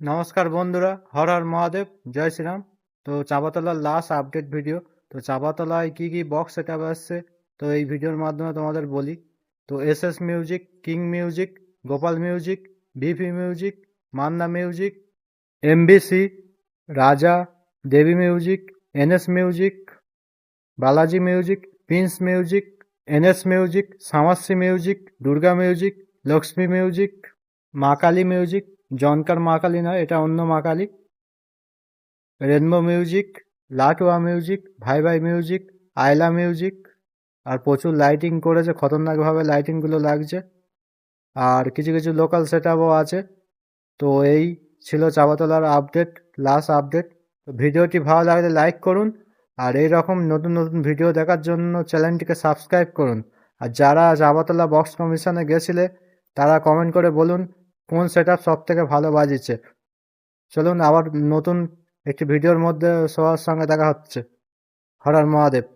নমস্কার বন্ধুরা, হর হর মহাদেব, জয় শ্রীরাম। তো চাপাতলার লাস্ট আপডেট ভিডিও তো চাপাতলায় কি কি বক্স সেট আসছে, তো এই ভিডিওর মাধ্যমে তোমাদের বলি। তো S S music king music Gopal music VP music Manna music MBC Raja Devi music NS music Balaji music prince music NS music সামাসি music Durga music Lakshmi music Maa Kali music Jhankar মা কালী নয় এটা অন্য Maa Kali rainbow music Latua music ভাই ভাই music আয়লা music আর প্রচুর lighting করেছে, খতরনাকভাবে লাইটিংগুলো লাগছে। আর কিছু কিছু লোকাল সেট আছে। তো এই ছিল চাপাতলার আপডেট লাস্ট আপডেট তো ভিডিওটি ভালো লাগলে লাইক করুন, আর এই রকম নতুন নতুন ভিডিও দেখার জন্য চ্যানেলটিকে সাবস্ক্রাইব করুন। আর যারা চাপাতলা বক্স কমিশনে গেছিলে, তারা কমেন্ট করে বলুন কোন সেট আপ সব থেকে ভালো বাজিছে চলুন আবার নতুন একটি ভিডিওর মধ্যে সবার সঙ্গে দেখা হচ্ছে। হর হর মহাদেব।